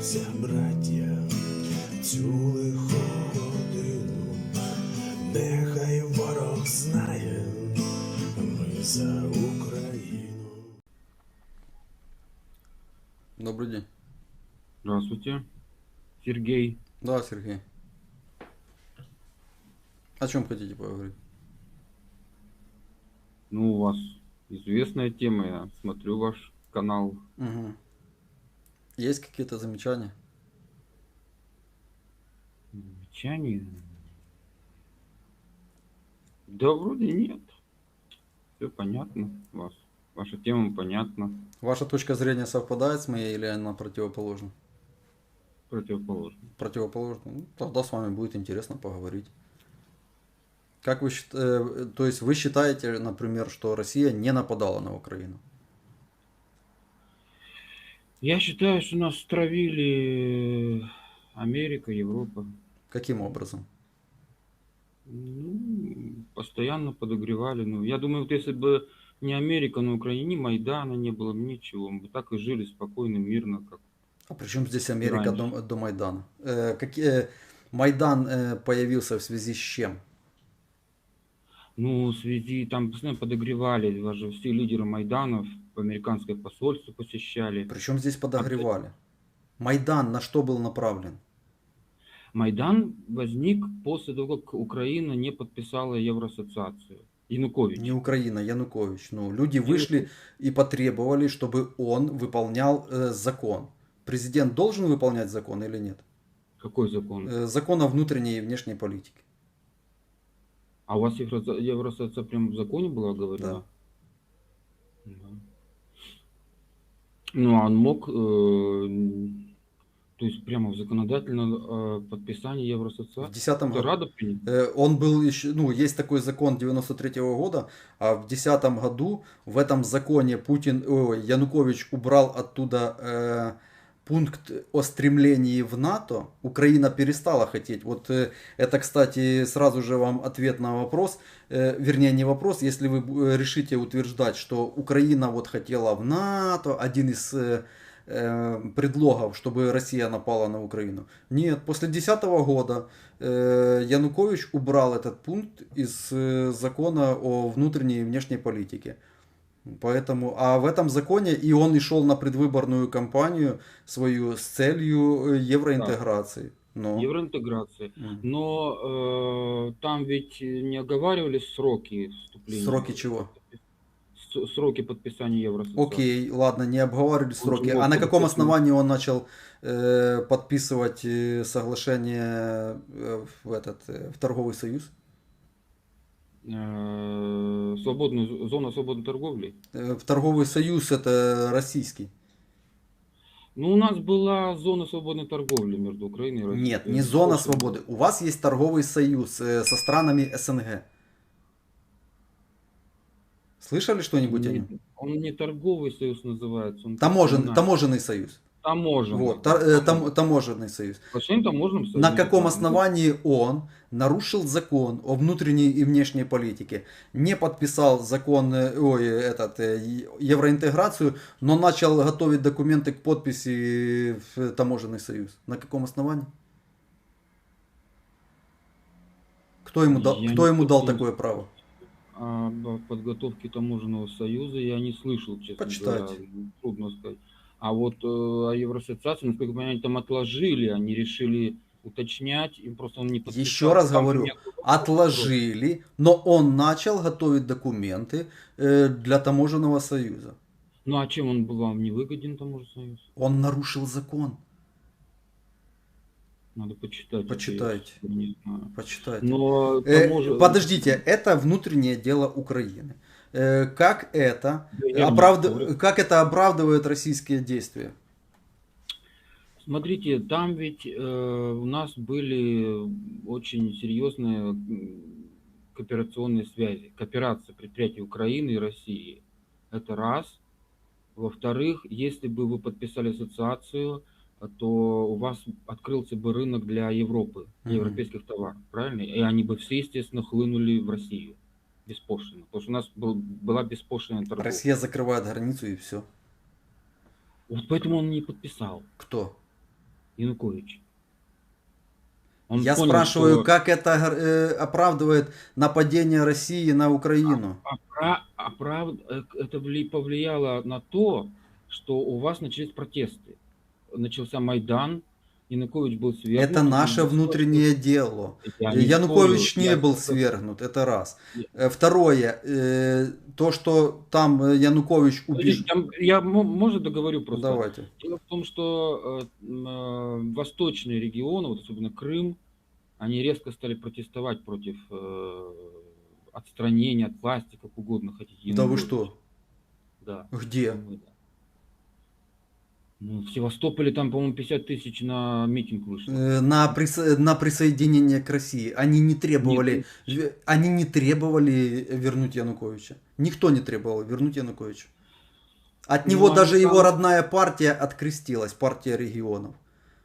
Зійшлися браття в цю лиху годину. Нехай ворог знає, ми за Україну. Добрый день. Здравствуйте, Сергей. Да, Сергей. О чем хотите поговорить? Ну, у вас известная тема, я смотрю ваш канал. Мгм. Есть какие-то замечания? Замечаний? Да, вроде нет. Все понятно у вас. Ваша тема понятна, Ваша точка зрения совпадает с моей или она противоположна? противоположна. Противоположна. Ну, тогда с вами будет интересно поговорить. Как вы считаете, то есть вы считаете, например, что Россия не нападала на Украину? Я считаю, что нас травили Америка, Европа. Каким образом? Ну, постоянно подогревали. Ну, я думаю, вот если бы не Америка на Украине, ни Майдана не было, бы ничего. Мы бы так и жили спокойно, мирно, как А при чем здесь Америка Раньше. до, до Майдана? Э, какие, Майдан э, появился в связи с чем? Ну, в связи, там постоянно подогревали, даже все лидеры Майданов, американское посольство посещали. Причем здесь подогревали? Майдан на что был направлен? Майдан возник после того, как Украина не подписала Евроассоциацию. Янукович. Не Украина, Янукович. Ну, люди вышли и потребовали, чтобы он выполнял э, закон. Президент должен выполнять закон или нет? Какой закон? Э, закон о внутренней и внешней политике. А у вас Евро- Евроассоциация прям в законе была говорена? Да. Ну, а он мог, э, то есть прямо в законодательном э, подписании В Евроассоциации? 10 Это году. Рада? Э, Он был еще, ну, есть такой закон 93 года, а в 2010 году в этом законе Путин, ой, Янукович убрал оттуда э, пункт о стремлении в НАТО. Украина перестала хотеть. Вот э, это, кстати, сразу же вам ответ на вопрос, э, вернее не вопрос, если вы э, решите утверждать, что Украина вот хотела в НАТО, один из предлогов, чтобы Россия напала на Украину. Нет, после 2010 года Янукович убрал этот пункт из закона о внутренней и внешней политике. Поэтому, а в этом законе и он и шел на предвыборную кампанию свою с целью э, евроинтеграции. Но, Евроинтеграция. М. Но э, там ведь не оговаривались сроки вступления. Сроки чего? Сроки подписания Евроассоциации. Окей, ладно, не обговаривали сроки. А на каком основании он начал э, подписывать э, соглашение э, в этот в торговый союз? Э, свободную зона свободной торговли. Э, торговый союз это российский. Ну, у нас была зона свободной торговли между Украиной и Россией. Нет, не зона свободы. У вас есть торговый союз э, со странами СНГ. Слышали что-нибудь о Не- нем? Он не торговый союз называется. Он Таможен, таможенный союз. Таможенный. Вот, э, там- таможенный союз. Всем таможенным На союзам, каком основании он нарушил закон о внутренней и внешней политике, не подписал закон, э, ой, этот, э, евроинтеграцию, но начал готовить документы к подписи в таможенный союз? На каком основании? Кто ему дал, кто ему дал такое право? Об подготовке таможенного союза я не слышал, честно Почитайте. говоря. Трудно сказать. А вот э, о Евроассоциации, насколько я понимаю, они там отложили, они решили уточнять, и просто он не подписал. Еще раз Там говорю, Отложили, но он начал готовить документы э, для таможенного союза. Ну а чем он был вам не выгоден, таможенный союз? Он нарушил закон. Надо почитать. Почитайте. Почитайте. Но Э, таможен- Подождите, это внутреннее дело Украины. Э, Как это, оправд- как это оправдывает российские действия? Смотрите, там ведь э, у нас были очень серьезные кооперационные связи, кооперация предприятий Украины и России. Это раз. Во-вторых, если бы вы подписали ассоциацию, э, то у вас открылся бы рынок для Европы, для Мгм. европейских товаров, правильно? И они бы все, естественно, хлынули в Россию беспошлино. Потому что у нас был, была беспошлиная торговля. Россия закрывает границу и все. Вот поэтому он не подписал. Кто? Янукович. Он Я понял, спрашиваю, что как это э, оправдывает нападение России на Украину? опра- оправ- э, это вли- повлияло на то, что у вас начались протесты. Начался Майдан, Янукович был свергнут. Это наше внутреннее дело. Я не Янукович спорю, не я был свергнут, это раз. Я- Э, Второе, э, то, что там э, Янукович убил... Я, мо- может, договорю просто? Давайте. Дело в том, что э, э, восточные регионы, вот особенно Крым, они резко стали протестовать против э, отстранения от власти, как угодно хотите. Да вы что? Да. Где? Да. Ну, в Севастополе там, по-моему, 50 тысяч на митинг вышло. Э, На, присо- на присоединение к России. Они не требовали, Нет, они не требовали вернуть Януковича. Никто не требовал вернуть Януковича. От Ну, него они даже там- его родная партия открестилась, партия регионов.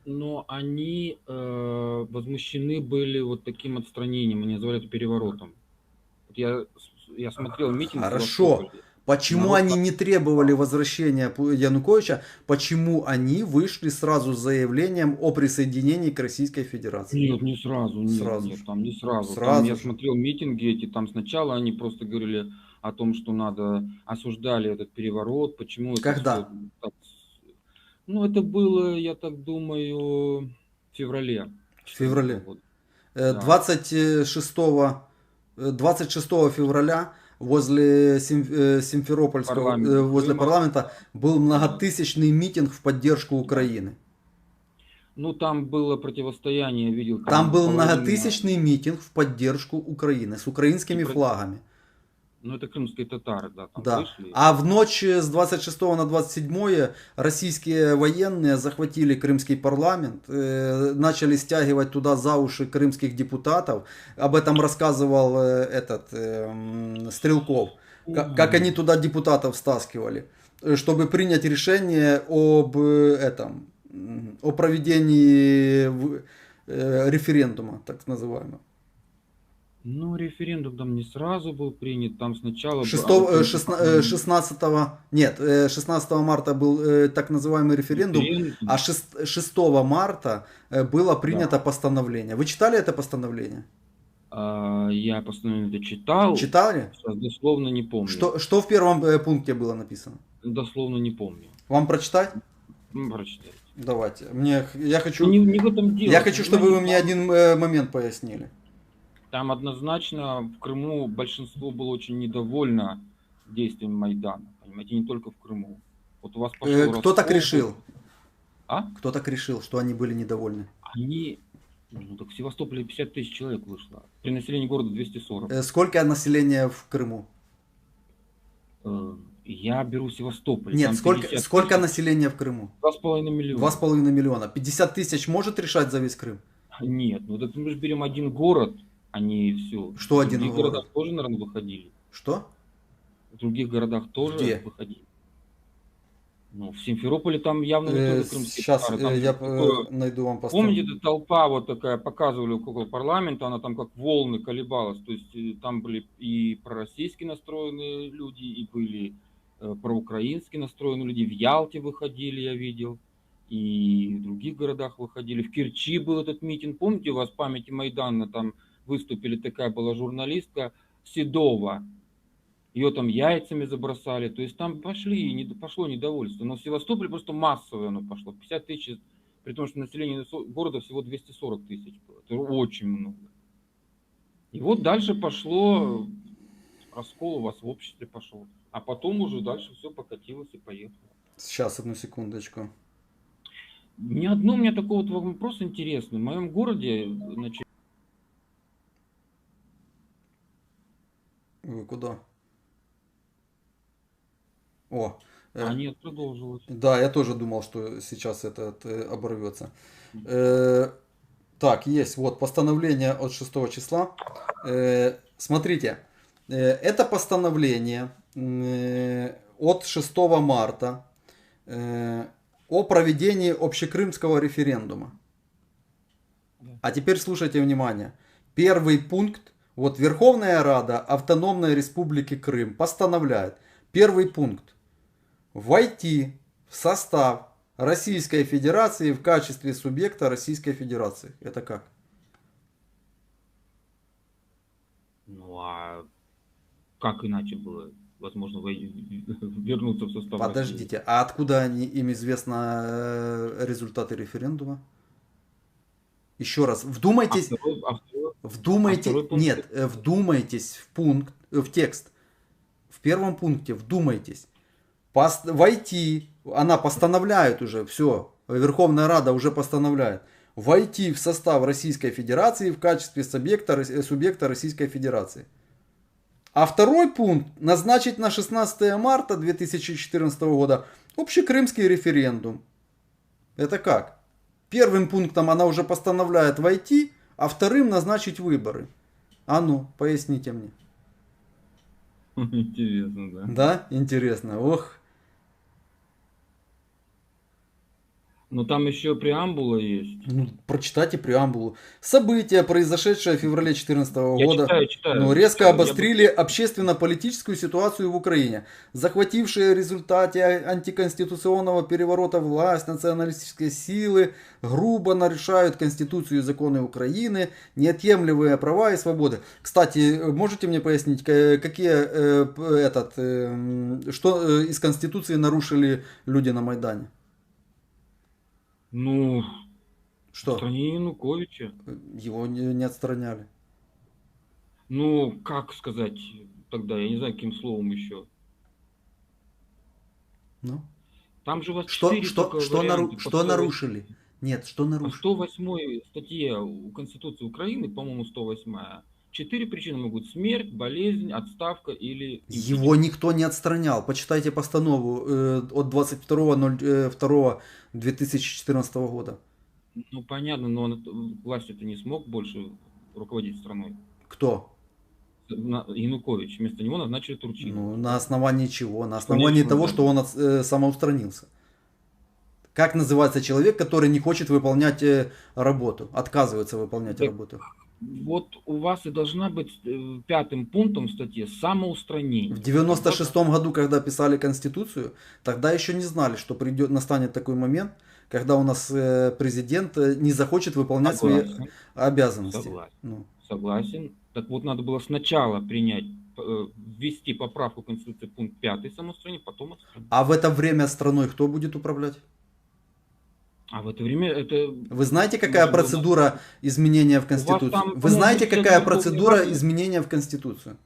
Но они э, возмущены были вот таким отстранением, они называли это переворотом. Вот я, я смотрел митинг. в Хорошо. Севастополе. Почему Народ они не требовали возвращения Януковича? Почему они вышли сразу с заявлением о присоединении к Российской Федерации? Нет, не сразу, нет, Сразу нет, там не сразу. Сразу там я смотрел митинги эти, там сначала они просто говорили о том, что надо, осуждали этот переворот, почему это Когда? так с- ну, это было, я так думаю, в феврале. В феврале. 14 года. Э, Да. 26, э, 26 февраля возле Сим- э, Симферопольского, Парламента. э, возле Крыма. парламента был многотысячный митинг в поддержку Украины. Ну, там было противостояние, я видел. Там был половина- многотысячный митинг в поддержку Украины с украинскими Типа- флагами. Ну, это крымские татары, да, там Да. вышли. А в ночь с 26 на 27 российские военные захватили крымский парламент, э, начали стягивать туда за уши крымских депутатов. Об этом рассказывал э, этот э, Стрелков. Ка- Как они туда депутатов стаскивали, э, чтобы принять решение об э, этом, о проведении э, референдума, так называемого. Ну, референдум там не сразу был принят, там сначала... был- 6, а вот э, эти шестна- парламент- э, 16, нет, э, 16 марта был э, так называемый референдум, а 6, 6 марта э, было принято постановление. Вы читали это постановление? А, я постоянно это читал. Читали? Дословно не помню. Что, что в первом э, пункте было написано? Дословно не помню. Вам прочитать? Ну, прочитайте. Давайте. Мне, я хочу, Не, не в этом дело. я хочу, чтобы вы мне один э, момент пояснили. Там однозначно в Крыму большинство было очень недовольно действием Майдана. Понимаете, не только в Крыму. Вот у вас пошел Э, кто так решил? А? Кто так решил, что они были недовольны? Они... Ну, так в Севастополе 50 тысяч человек вышло. При населении города 240. Э, Сколько населения в Крыму? Э, Я беру Севастополь. Нет, там сколько, 50 сколько тысяч. населения в Крыму? Два с половиной миллиона. Два с половиной миллиона. 50 тысяч может решать за весь Крым? Нет, ну так мы же берем один город, не все. Что в один других город? городах тоже, наверное, выходили. Что? В других городах тоже Где? выходили. Ну, в Симферополе там явно не Э, только крымские Сейчас там э, я такое- э, найду вам поставлю. Помните, эта толпа вот такая, показывали около парламента, она там как волны колебалась. То есть э, там были и пророссийски настроенные люди, и были проукраински настроенные люди. В Ялте выходили, я видел. И в других городах выходили. В Керчи был этот митинг. Помните, у вас в памяти Майдана там выступили, такая была журналистка Седова. Ее там яйцами забросали. То есть там пошли, не, пошло недовольство. Но в Севастополе просто массовое оно пошло. 50 тысяч при том, что население города всего 240 тысяч было. Это очень много. И вот дальше пошло, раскол у вас в обществе пошел. А потом уже дальше все покатилось и поехало. Сейчас, одну секундочку. Ни одно у меня такой вот вопрос интересный. В моем городе, значит, куда? О, э, а нет, продолжилось. да, я тоже думал, что сейчас это э, оборвется. Э, так, есть вот постановление от 6 числа. Э, смотрите, э, это постановление от 6 марта э, о проведении общекрымского референдума. А теперь слушайте внимание. Первый пункт. Вот Верховная Рада Автономной Республики Крым постановляет. Первый пункт. Войти в состав Российской Федерации в качестве субъекта Российской Федерации. Это как? Ну а как иначе было возможно вернуться в состав России? Подождите, а откуда они, им известно э, результаты референдума? Еще раз, А вдумайтесь, второй- а второй- вдумайте, второй пункт? нет, э, вдумайтесь в пункт, э, в текст. В первом пункте вдумайтесь. Пос- войти, она постановляет уже, все, Верховная Рада уже постановляет. Войти в состав Российской Федерации в качестве субъекта, э, субъекта Российской Федерации. А второй пункт назначить на 16 марта 2014 года общекрымский референдум. Это как? Первым пунктом она уже постановляет войти, а вторым назначить выборы. А ну, поясните мне. Интересно, да. Да, интересно. Ох, Но там еще преамбула есть. ну, прочитайте преамбулу. События, произошедшие в феврале 2014 Я года, читаю, читаю. ну, резко Читаю. Я обострили общественно-политическую ситуацию в Украине, захватившие в результате антиконституционного переворота власть, националистические силы грубо нарушают Конституцию и законы Украины, неотъемлемые права и свободы. Кстати, можете мне пояснить, ка- какие э, этот, э, м, что э, из Конституции нарушили люди на Майдане? Ну, Что? устранение Януковича. Его не, не отстраняли. Ну, как сказать тогда, я не знаю, каким словом еще. Ну? Там же у вас Что, что, что, нару- по что 108. нарушили? Нет, что По нарушили? 108 статье Конституции Украины, по-моему, 108 Четыре причины могут смерть, болезнь, отставка или... Его никто не отстранял. Почитайте постанову э, от 22.02.2014 года. Ну, понятно, но он власть это не смог больше руководить страной. Кто? Янукович. Вместо него назначили Турчинова. Ну, на основании чего? На основании Конечно, того, да. что он от- э, самоустранился. Как называется человек, который не хочет выполнять э, работу, отказывается выполнять Так, работу? Вот у вас и должна быть э, пятым пунктом в статье самоустранение. В 96 году, когда писали Конституцию, тогда еще не знали, что придет, настанет такой момент, когда у нас э, президент э, не захочет выполнять свои Согласен, обязанности. Согласен. Ну, согласен. Так вот, надо было сначала принять, ввести поправку Конституции пункт 5 самоустранение, потом отстранить. а в это время страной кто будет управлять? А в это время это... Вы знаете, какая Может, у нас- процедура изменения в Конституцию? там, Вы знаете, какая процедура Рады- изменения в Конституцию?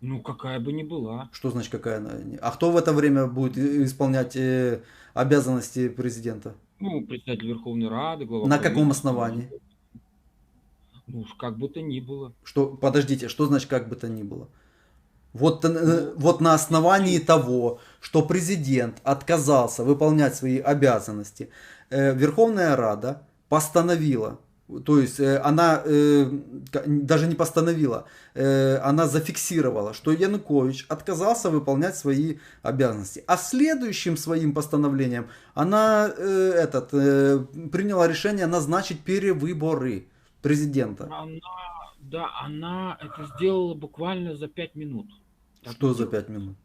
Ну, какая бы ни была. Что значит какая она? А кто в это время будет исполнять э, обязанности президента? Ну, председатель Верховной Рады, глава... На каком основании? Ну, как бы то ни было. Что, подождите, что значит как бы то ни было? Вот, э, Ну, вот на основании того, что президент отказался выполнять свои обязанности, э, Верховная Рада постановила, то есть э, она даже не постановила, она зафиксировала, что Янукович отказался выполнять свои обязанности. А следующим своим постановлением она этот, приняла решение назначить перевыборы президента. Она, да, она это сделала буквально за пять минут. Что за пять минут?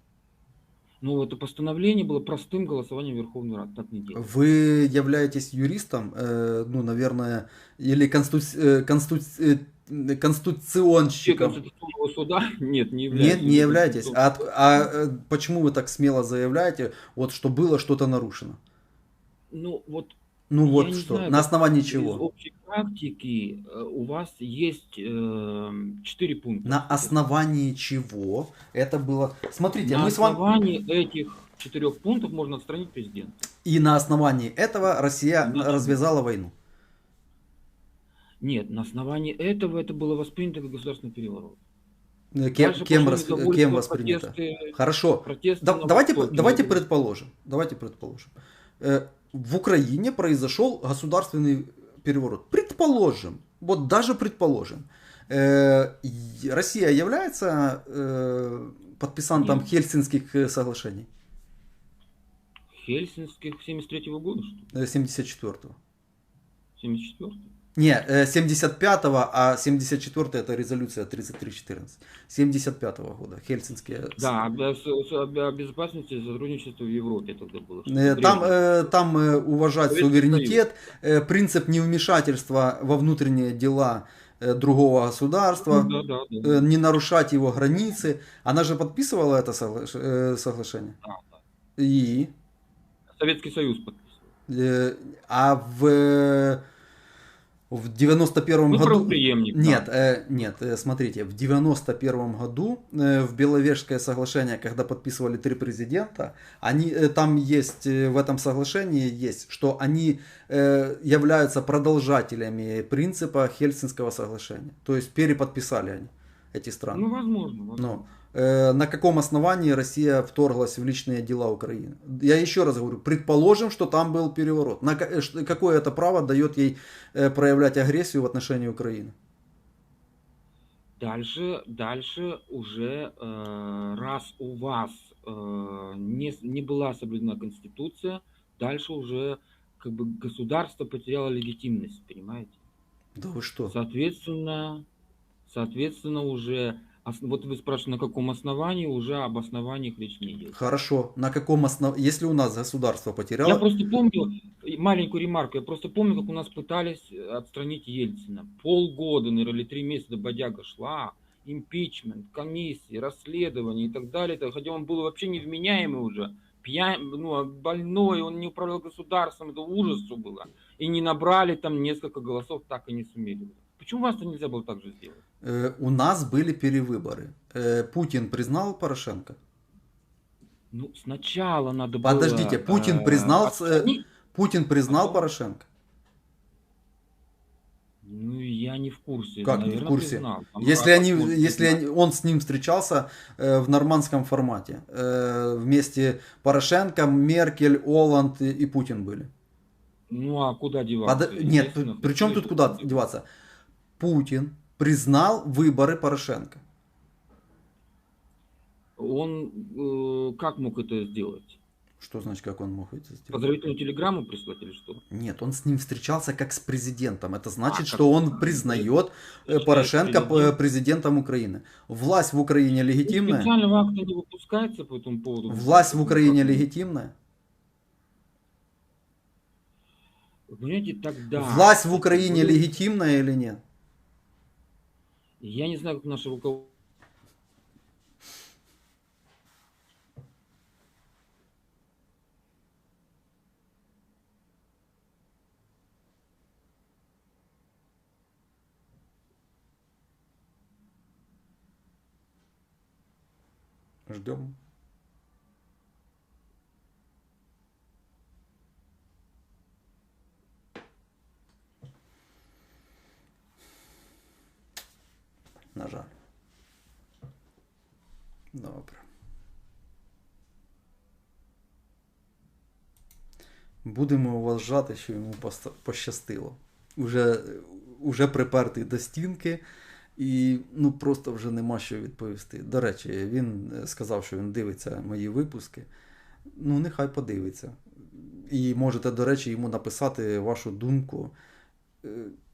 Ну, это постановление было простым голосованием Верховной Рады. Так не. Вы являетесь юристом, э, ну, наверное, или консту... э, консту... э, конституционщиком? Конституционного суда нет, не являюсь. Нет, не являетесь. А, а, э, почему вы так смело заявляете, вот что было что-то нарушено? Ну, вот Ну Я вот не что, знаю, на основании чего? общей практики э, у вас есть э, четыре пункта. На основании чего это было? Смотрите, На мы с вами... основании этих четырех пунктов можно отстранить президента. И на основании этого Россия Ну, развязала войну. Нет, на основании этого это было воспринято как государственный переворот. Э, Кем, кем, рас- кем воспринято? протесты- Хорошо. протесты Да- на давайте, давайте предположим, давайте предположим. В Украине произошел государственный переворот. Предположим, вот даже предположим. Э, Россия является э, подписантом Нет. Хельсинских э, соглашений Хельсинских 73 года, что ли? э, 74-го. 74 Не, э, 75-го, а 74-й это резолюция 3314. 75-го года, Хельсинские. Да, об, с- с- об- о безопасности и сотрудничестве в Европе тогда было. Э, Там, э, там э, уважать суверенитет, э, принцип невмешательства во внутренние дела э, другого государства, да, да, да. э, не нарушать его границы. Она же подписывала это согла- э, соглашение. Да, да. И, Советский Союз подписывал. э, а в, э, в 91 Ну, году... правопреемник, да. Нет, э, нет, э, смотрите, в 91 году э, в Беловежское соглашение, когда подписывали три президента, они, э, там есть, э, в этом соглашении есть, что они э, являются продолжателями принципа Хельсинского соглашения. То есть переподписали они, эти страны. Ну, возможно. возможно. Но на каком основании Россия вторглась в личные дела Украины? Я еще раз говорю, предположим, что там был переворот. На, э, какое это право дает ей э, проявлять агрессию в отношении Украины? Дальше, дальше уже э, раз у вас э, не, не была соблюдена Конституция, дальше уже как бы государство потеряло легитимность, понимаете? Да вы что? Соответственно, соответственно уже, вот вы спрашиваете, на каком основании, уже об основаниях речь не идет. Хорошо. На каком основании? Если у нас государство потеряло... Я просто помню, маленькую ремарку, я просто помню, как у нас пытались э, отстранить Ельцина. Полгода, наверное, или три месяца бодяга шла, импичмент, комиссии, расследования и так далее, хотя он был вообще невменяемый уже, пьян, ну, больной, он не управлял государством, это ужас всё было. И не набрали там несколько голосов, так и не сумели. Почему у вас-то нельзя было так же сделать? Э, у нас были перевыборы. Э, Путин признал Порошенко? Ну, сначала надо было... Подождите, Путин э, признал, э, отстранить. Путин признал Ага. Порошенко? Ну, я не в курсе. Как не в Наверное, курсе? признал. Там, Если, они, если они- он с ним встречался э, в нормандском формате, э, вместе Порошенко, Меркель, Оланд и, и Путин были. Ну, а куда деваться? Подо- Нет, Естественно, при чем тут куда деваться? Путин признал выборы Порошенко. Он э, как мог это сделать? Что значит, как он мог это сделать? Поздравительную телеграмму прислать или что? Нет, он с ним встречался как с президентом. Это значит, А, что он признает э, Считает Порошенко п- президент. президентом Украины. Власть в Украине легитимная? Специального акта не выпускается по этому поводу? Власть в Украине легитимная? Понимаете, тогда... Власть в Украине легитимная или нет? Я не знаю, как наше руководство... Ждем. Будемо вважати, що йому пощастило. Уже, уже припертий до стінки, і ну просто вже нема що відповісти. До речі, він е, сказав, що він дивиться мої випуски. Ну, нехай подивиться. І можете, до речі, йому написати вашу думку. Е,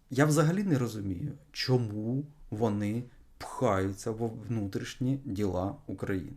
Я взагалі не розумію, чому вони пхаються в внутрішні діла України.